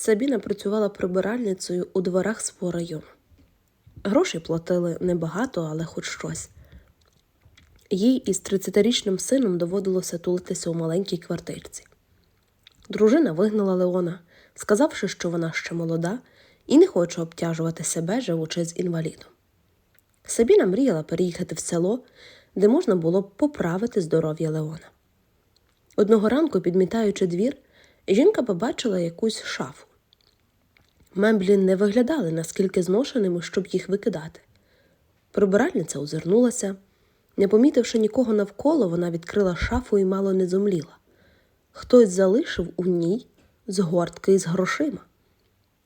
Сабіна працювала прибиральницею у дворах свого району. Грошей платили небагато, але хоч щось. Їй із 30-річним сином доводилося тулитися у маленькій квартирці. Дружина вигнала Леона, сказавши, що вона ще молода і не хоче обтяжувати себе, живучи з інвалідом. Сабіна мріяла переїхати в село, де можна було б поправити здоров'я Леона. Одного ранку, підмітаючи двір, жінка побачила якусь шафу. Меблі не виглядали наскільки зношеними, щоб їх викидати. Прибиральниця озирнулася. Не помітивши нікого навколо, вона відкрила шафу і мало не зомліла. Хтось залишив у ній згортки із грошима.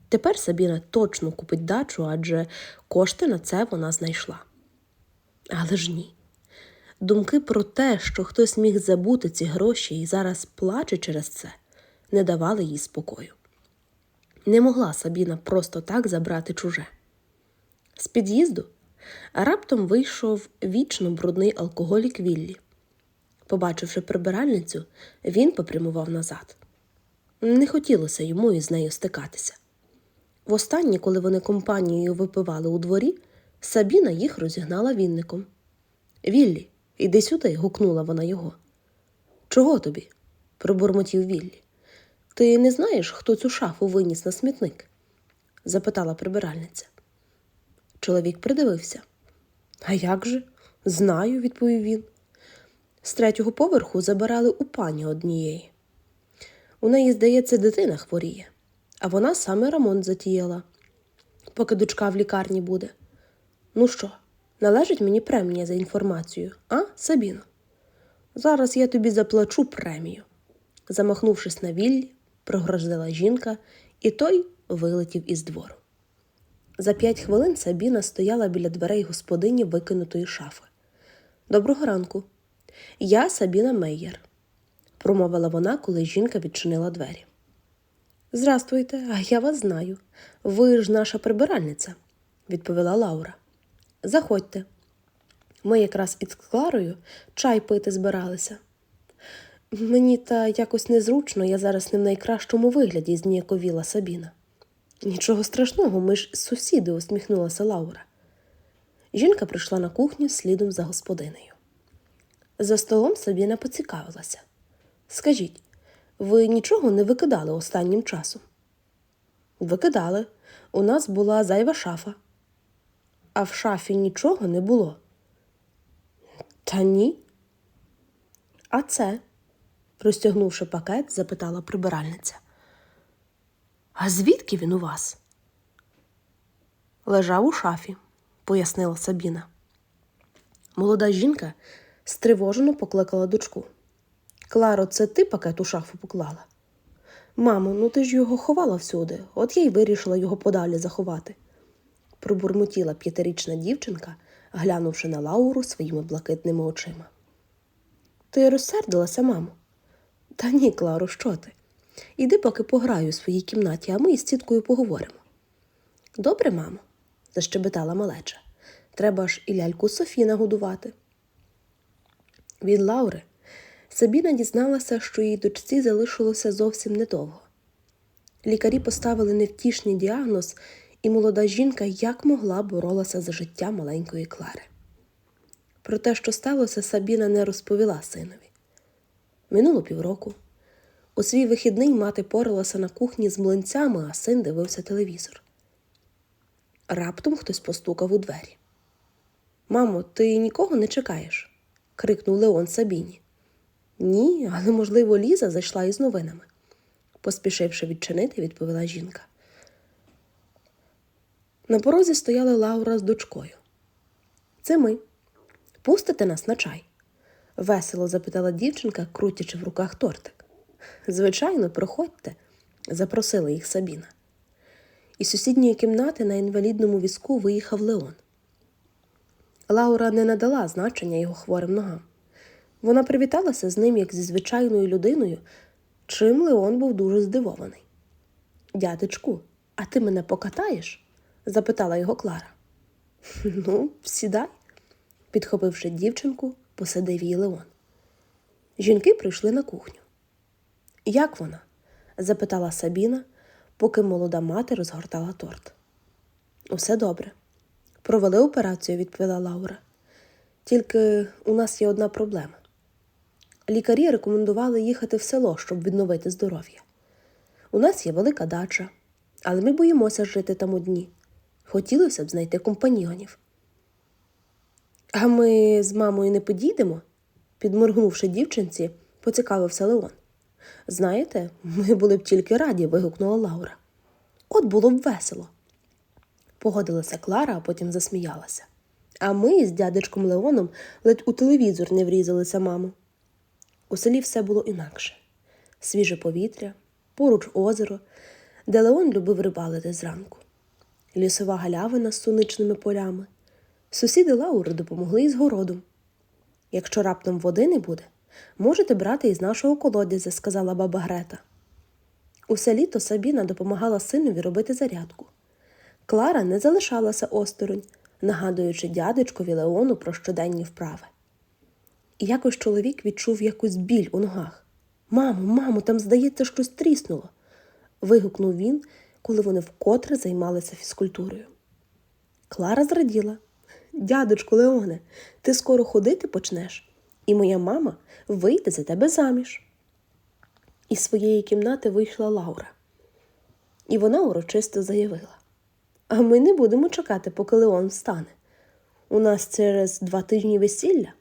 Тепер Сабіна точно купить дачу, адже кошти на це вона знайшла. Але ж ні. Думки про те, що хтось міг забути ці гроші і зараз плаче через це, не давали їй спокою. Не могла Сабіна просто так забрати чуже. З під'їзду раптом вийшов вічно брудний алкоголік Віллі. Побачивши прибиральницю, він попрямував назад. Не хотілося йому із нею стикатися. Востаннє, коли вони компанією випивали у дворі, Сабіна їх розігнала вінником. Віллі, іди сюди, гукнула вона його. Чого тобі? пробурмотів Віллі. Ти не знаєш, хто цю шафу виніс на смітник? запитала прибиральниця. Чоловік придивився. А як же? Знаю, відповів він. З третього поверху забирали у пані однієї. У неї, здається, дитина хворіє, а вона саме ремонт затіяла, поки дочка в лікарні буде. Ну що, належить мені премія за інформацію, а, Сабіно? Зараз я тобі заплачу премію. Замахнувшись на віллі, прогрозила жінка, і той вилетів із двору. За п'ять хвилин Сабіна стояла біля дверей господині викинутої шафи. Доброго ранку. Я Сабіна Мейєр, промовила вона, коли жінка відчинила двері. Здрастуйте, а я вас знаю. Ви ж наша прибиральниця, відповіла Лаура. Заходьте. Ми якраз із Кларою чай пити збиралися. Мені та якось незручно, я зараз не в найкращому вигляді, зніяковіла Сабіна. Нічого страшного, ми ж сусіди, усміхнулася Лаура. Жінка прийшла на кухню слідом за господинею. За столом Сабіна поцікавилася. Скажіть, ви нічого не викидали останнім часом? Викидали. У нас була зайва шафа. А в шафі нічого не було. Та ні. А це, простягнувши пакет, запитала прибиральниця. А звідки він у вас? Лежав у шафі, пояснила Сабіна. Молода жінка стривожено покликала дочку. Кларо, це ти пакет у шафу поклала? Мамо, ну ти ж його ховала всюди, от я й вирішила його подалі заховати. Пробурмотіла п'ятирічна дівчинка, глянувши на Лауру своїми блакитними очима. Ти розсердилася, мамо? Та ні, Кларо, що ти? Іди поки пограю у своїй кімнаті, а ми із тіткою поговоримо. Добре, мамо, защебетала малеча. Треба ж і ляльку Софі нагодувати. Від Лаури Сабіна дізналася, що їй дочці залишилося зовсім недовго. Лікарі поставили невтішний діагноз, і молода жінка як могла боролася за життя маленької Клари. Про те, що сталося, Сабіна не розповіла синові. Минуло півроку. У свій вихідний мати поралася на кухні з млинцями, а син дивився телевізор. Раптом хтось постукав у двері. Мамо, ти нікого не чекаєш? крикнув Леон Сабіні. Ні, але, можливо, Ліза зайшла із новинами, поспішивши відчинити, відповіла жінка. На порозі стояла Лаура з дочкою. Це ми. Пустите нас на чай? Весело запитала дівчинка, крутячи в руках тортик. Звичайно, проходьте, запросила їх Сабіна. Із сусідньої кімнати на інвалідному візку виїхав Леон. Лаура не надала значення його хворим ногам. Вона привіталася з ним як зі звичайною людиною, чим Леон був дуже здивований. Дядечку, а ти мене покатаєш? запитала його Клара. Ну, сідай, підхопивши дівчинку, посадив її Леон. Жінки прийшли на кухню. Як вона? запитала Сабіна, поки молода мати розгортала торт. Усе добре. Провели операцію, відповіла Лаура. Тільки у нас є одна проблема. Лікарі рекомендували їхати в село, щоб відновити здоров'я. У нас є велика дача, але ми боїмося жити там одні. Хотілося б знайти компаньйонів. А ми з мамою не подійдемо? підморгнувши дівчинці, поцікавився Леон. Знаєте, ми були б тільки раді, вигукнула Лаура. От було б весело. Погодилася Клара, а потім засміялася. А ми з дядечком Леоном ледь у телевізор не врізалися, мамо. У селі все було інакше свіже повітря, поруч озеро, де Леон любив рибалити зранку, лісова галявина з суничними полями. Сусіди Лаури допомогли із городом. Якщо раптом води не буде, можете брати із нашого колодязя, сказала баба Грета. Усе літо Сабіна допомагала синові робити зарядку. Клара не залишалася осторонь, нагадуючи дядечкові Леону про щоденні вправи. Якось чоловік відчув якусь біль у ногах. Мамо, мамо, там, здається, щось тріснуло. вигукнув він, коли вони вкотре займалися фізкультурою. Клара зраділа. Дядечку Леоне, ти скоро ходити почнеш, і моя мама вийде за тебе заміж. Із своєї кімнати вийшла Лаура. І вона урочисто заявила: А ми не будемо чекати, поки Леон встане. У нас через два тижні весілля.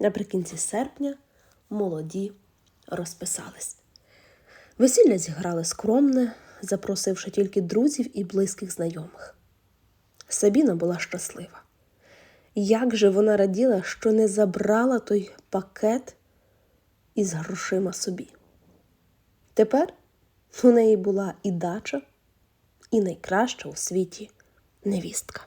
Наприкінці серпня молоді розписались. Весілля зіграли скромне, запросивши тільки друзів і близьких знайомих. Сабіна була щаслива. Як же вона раділа, що не забрала той пакет із грошима собі. Тепер у неї була і дача, і найкраща у світі невістка.